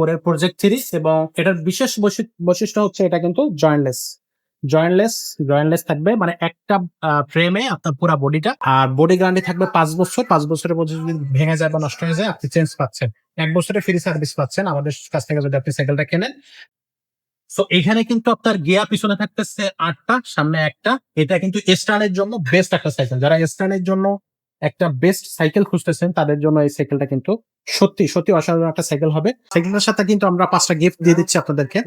কোরের project three এবং এটার বিশেষ বৈশি- বৈশিষ্ট্য হচ্ছে এটা কিন্তু জয়েন্টলেস জয়েন্টলেস জয়েন্টলেস থাকবে মানে একটা ফ্রেমে আপনার পুরো বডিটা আর বডি গ্যারান্টি থাকবে পাঁচ বছর। পাঁচ বছরের মধ্যে যদি ভেঙে যায় বা নষ্ট হয়ে যায়, আপনি চেঞ্জ পাচ্ছেন। এক বছরে ফ্রি সার্ভিস পাচ্ছেন। আমাদের কাছ থেকে যদি আপনি সাইকেলটা কেনেন। সো এখানে কিন্তু আপনার গিয়ার পিছনে থাকতেছে আটটা, সামনে একটা। এটা কিন্তু স্টানের জন্য বেস্ট একটা সাইকেল যারা স্টানের জন্য একটা বেস্ট সাইকেল খুঁজতেছেন, তাদের জন্য এই সাইকেলটা কিন্তু সত্যি সত্যি অসাধারণ একটা সাইকেল হবে। সাইকেলটার সাথে কিন্তু আমরা পাঁচটা গিফট দিয়ে দিচ্ছি আপনাদেরকে।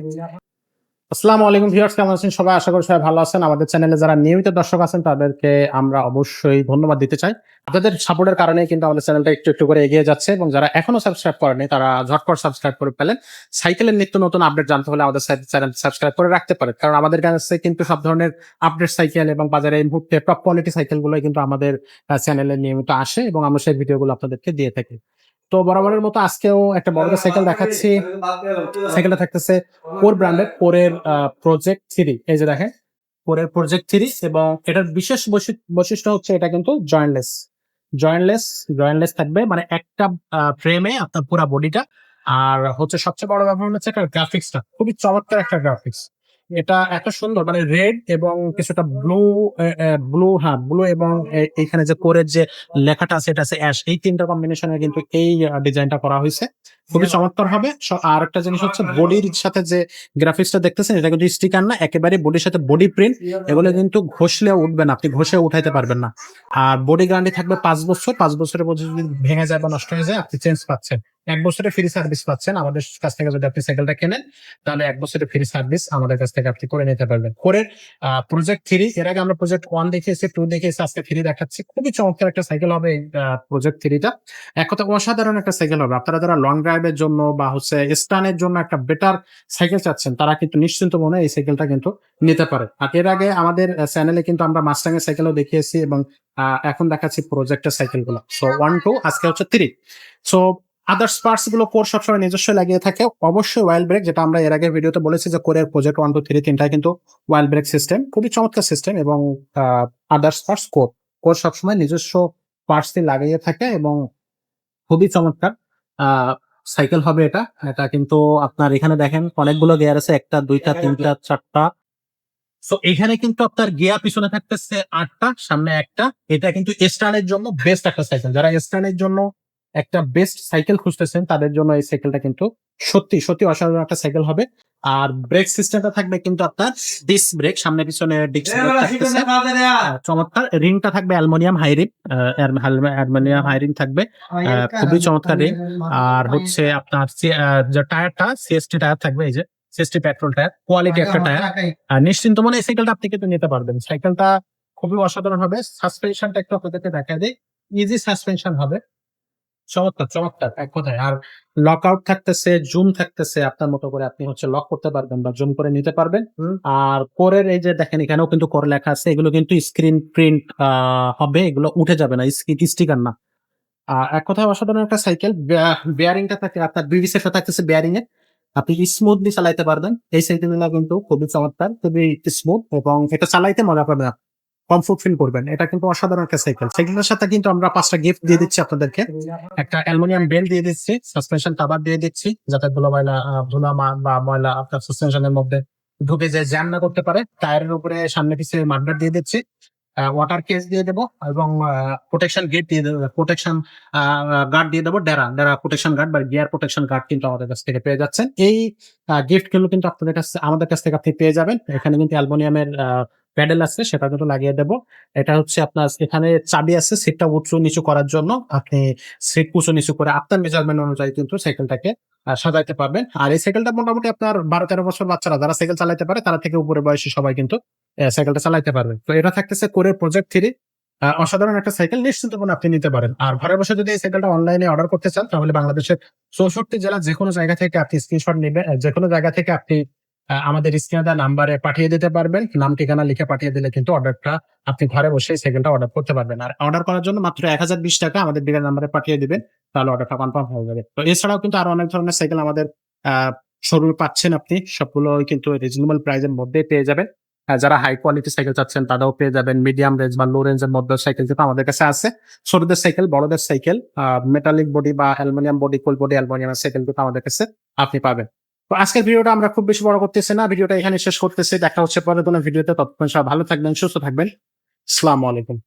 আসসালামু আলাইকুম ভিউয়ার্স কেমন আছেন সবাই? আশা করি সবাই ভালো আছেন। আমাদের চ্যানেলে যারা নিয়মিত দর্শক আছেন, তাদেরকে আমরা অবশ্যই ধন্যবাদ দিতে চাই। আপনাদের সাপোর্টের কারণে কিন্তু আমাদের চ্যানেলটা একটু একটু করে এগিয়ে যাচ্ছে এবং যারা এখনও সাবস্ক্রাইব করেনি তারা ঝটপট সাবস্ক্রাইব করে পেলেন সাইকেলের নিত্য নতুন আপডেট জানতে হলে আমাদের চ্যানেল সাবস্ক্রাইব করে রাখতে পারেন। কারণ আমাদের কাছে কিন্তু সব ধরনের আপডেট সাইকেল এবং বাজারে এই মুহূর্তে টপ কোয়ালিটি সাইকেলগুলো কিন্তু আমাদের চ্যানেলে নিয়মিত আসে এবং আমরা সেই ভিডিওগুলো আপনাদেরকে দিয়ে থাকি। তো বরাবরের মতো আজকেও একটা বড় সাইকেল দেখাচ্ছি। সাইকেলটা থাকতেছে কোর ব্র্যান্ডের কোরের প্রজেক্ট থ্রি এই যে দেখেন কোরের প্রজেক্ট থ্রি এবং এটার বিশেষ বৈশি- বৈশিষ্ট্য হচ্ছে এটা কিন্তু জয়েন্টলেস জয়েন্টলেস জয়েন্টলেস থাকবে মানে একটা ফ্রেমে আপনার পুরো বডিটা আর হচ্ছে সবচেয়ে বড় ব্যাপার হচ্ছে একটা গ্রাফিক্সটা খুবই চমৎকার একটা গ্রাফিক্স এটা এত সুন্দর মানে রেড এবং কিছুটা ব্লু ব্লু হ্যাঁ ব্লু এবং এইখানে যে কোরের যে লেখাটা আছে এটা আছে অ্যাশ এই তিনটা কম্বিনেশনে কিন্তু এই ডিজাইনটা করা হয়েছে। খুবই চমৎকার হবে। আর একটা জিনিস হচ্ছে বডির সাথে যে গ্রাফিক্সটা দেখতেছেন এটা কিন্তু স্টিকার না একেবারে বডির সাথে বডি প্রিন্ট এগুলো কিন্তু ঘষলে উঠবে না আপনি ঘষে উঠাইতে পারবেন না। আর বডি গ্যারান্টি থাকবে পাঁচ বছর পাঁচ বছরের মধ্যে যদি ভেঙে যায় বা নষ্ট হয়ে যায় আপনি চেঞ্জ পাচ্ছেন। এক বছরের ফ্রি সার্ভিস পাচ্ছেন। আমাদের কাছ থেকে যদি আপনি সাইকেলটা কেনেন, তাহলে এক বছরের ফ্রি সার্ভিস আমাদের কাছ থেকে আপনি করে নিতে পারবেন। কোরের প্রজেক্ট থ্রি এর আগে আমরা প্রজেক্ট ওয়ান দেখিয়েছি টু দেখিয়েছি, আজকে থ্রি দেখাচ্ছি। খুবই চমৎকার একটা সাইকেল হবে এই প্রজেক্ট থ্রিটা এক কথা অসাধারণ একটা সাইকেল হবে। আপনারা যারা লং ড্রাইভের জন্য বা হচ্ছে স্টানের জন্য একটা বেটার সাইকেল চাচ্ছেন, তারা কিন্তু নিশ্চিন্ত মনে এই সাইকেলটা কিন্তু নিতে পারে। আর এর আগে আমাদের চ্যানেলে কিন্তু আমরা মাস্টাং এর সাইকেলও দেখিয়েছি এবং এখন দেখাচ্ছি প্রজেক্টের সাইকেলগুলো সো ওয়ান টু আজকে হচ্ছে থ্রি সো আদার্স পার্টসগুলো কোর সবসময় নিজস্ব লাগিয়ে থাকে। অবশ্যই ওয়াইল ব্রেক যেটা আমরা এর আগের ভিডিওতে বলেছি যে কোরের প্রজেক্ট ওয়ান টু থ্রি তিনটা কিন্তু ওয়াইল ব্রেক সিস্টেম খুবই চমৎকার সিস্টেম এবং আদার্স পার্টস কোর কোর সবসময় নিজস্ব পার্টস দিয়ে লাগিয়ে থাকে এবং খুবই চমৎকার সাইকেল হবে এটা। এটা কিন্তু আপনার এখানে দেখেন অনেকগুলো গিয়ার আছে একটা দুইটা তিনটা চারটা। সো এখানে কিন্তু আপনার গিয়ার পিছনে থাকতেছে আটটা সামনে একটা। এটা কিন্তু স্টানের জন্য বেস্ট একটা সাইকেল যারা স্টানের জন্য একটা বেস্ট সাইকেল খুঁজতেছেন তাদের জন্য এই সাইকেলটা কিন্তু সত্যি সত্যি অসাধারণ একটা সাইকেল হবে। আর ব্রেক সিস্টেমটা থাকবে কিন্তু আপনার ডিস্ক ব্রেক সামনে পিছনে চমৎকার। রিংটা থাকবে অ্যালমোনিয়াম হাইরিং অ্যালমোনিয়াম হাইরিং থাকবে। খুবই চমৎকার ring। আর হচ্ছে আপনার যে টায়ারটা সিএসটি টায়ার থাকবে এই যে সিএসটি পেট্রোল টায়ার কোয়ালিটি একটা টায়ার। আর নিশ্চিন্ত মনে এই সাইকেলটা আপনি কিন্তু নিতে পারবেন। সাইকেলটা খুবই অসাধারণ হবে। সাসপেনশনটা একটু আপনাদেরকে দেখা দিই। ইজি সাসপেনশন হবে। চমৎকার চমৎকার এক কথায়। আর লক আউট থাকতেছে জুম থাকতেছে আপনার মতো করে আপনি হচ্ছে লক করতে পারবেন বা জুম করে নিতে পারবেন। আর কোরের এই যে দেখেন এখানেও কিন্তু কোর লেখা আছে এগুলো কিন্তু স্ক্রিন প্রিন্ট হবে এগুলো উঠে যাবে না স্টিকার না। এক কথায় অসাধারণ একটা সাইকেল বেয়ারিংটা থাকে আপনার বিবি সেফে থাকতেছে বেয়ারিং এ আপনি স্মুথলি চালাইতে পারবেন এই সাইকেলগুলো কিন্তু খুবই চমৎকার খুবই স্মুথ এবং এটা চালাইতে মজা পাবেন কমফোর্ট ফিল করবেন। এটা কিন্তু অসাধারণ একটা সাইকেল সাইকেলের সাথে কিন্তু আমরা পাঁচটা গিফট দিয়ে দিচ্ছি আপনাদেরকে। একটা অ্যালুমিনিয়াম বেল্ট দিয়ে দিচ্ছি সাসপেনশন দিয়ে দিচ্ছি, যাতে ধুলো, ময়লা বা ময়লা আপনার সাসপেনশনের মধ্যে ঢুকে যে জ্যাম না করতে পারে। টায়ারের উপরে সামনে মাডগার্ড দিয়ে দিচ্ছি ওয়াটার কেস দিয়ে দেবো এবং প্রোটেকশন গেট দিয়ে দেবো প্রোটেকশন গার্ড দিয়ে দেবো, ডেরা ডেরা প্রোটেকশন গার্ড বা গিয়ার প্রোটেকশন গার্ড কিন্তু আমাদের কাছ থেকে পেয়ে যাচ্ছেন। এই গিফটগুলো কিন্তু আপনাদের কাছে, আমাদের কাছ থেকে আপনি পেয়ে যাবেন। এখানে কিন্তু অ্যালুমিনিয়ামের প্যাডেল আছে, সেটা কিন্তু লাগিয়ে দেবো। এটা হচ্ছে আপনার এখানে চাবি আছে, সিটটা উঁচু নিচু করার জন্য। আপনি সিট উঁচু নিচু করে আপনার মেজারমেন্ট অনুযায়ী কিন্তু সাইকেলটাকে সাজাইতে পারবেন। আর এই সাইকেলটা মোটামুটি আপনার বারো তেরো বছর বাচ্চারা যারা সাইকেল চালাতে পারে, তারা থেকে উপরে বয়সী সবাই কিন্তু সাইকেলটা চালাইতে পারবে। তো এটা থাকতেছে কোরের প্রজেক্ট থ্রি অসাধারণ একটা সাইকেল নিশ্চিন্ত মনে আপনি নিতে পারেন। আর ঘরে বসে যদি এই সাইকেলটা অনলাইনে অর্ডার করতে চান, তাহলে বাংলাদেশের চৌষট্টি জেলা যে কোনো জায়গা থেকে আপনি স্ক্রিনশট নেবেন যে কোনো জায়গা থেকে আপনি আমাদের স্ক্রিনে দেওয়া নাম্বারে পাঠিয়ে দিতে পারবেন। নাম, ঠিকানা লিখে পাঠিয়ে দিলে কিন্তু অর্ডারটা আপনি ঘরে বসে সাইকেলটা অর্ডার করতে পারবেন। আর অর্ডার করার জন্য মাত্র এক হাজার বিশ টাকা আমাদের ডিলার নাম্বারে পাঠিয়ে দিবেন, তাহলে অর্ডারটা কনফার্ম হয়ে যাবে। তো এছাড়াও কিন্তু আরও অনেক ধরনের সাইকেল আমাদের শোরুমে পাচ্ছেন আপনি। সবগুলো কিন্তু রিজনেবল প্রাইসের মধ্যে পেয়ে যাবেন। যারা হাই কোয়ালিটি সাইকেল চাচ্ছেন, তারাও পেয়ে যাবেন। মিডিয়াম রেঞ্জ বা লো রেঞ্জের মধ্যে সাইকেল কিন্তু আমাদের কাছে আছে। ছোটদের সাইকেল বড়দের সাইকেল মেটালিক বডি বা অ্যালুমিনিয়াম বডি কুল বডি অ্যালুমিনিয়ামের সাইকেল কিন্তু আমাদের কাছে আপনি পাবেন। তো আজকের ভিডিওটা আমরা খুব বেশি বড় করতেছি না। ভিডিওটা এখানে শেষ করতেছি। দেখা হচ্ছে পরে কোনো ভিডিওতে। ততক্ষণ সব ভালো থাকবেন, সুস্থ থাকবেন। আসসালামু আলাইকুম।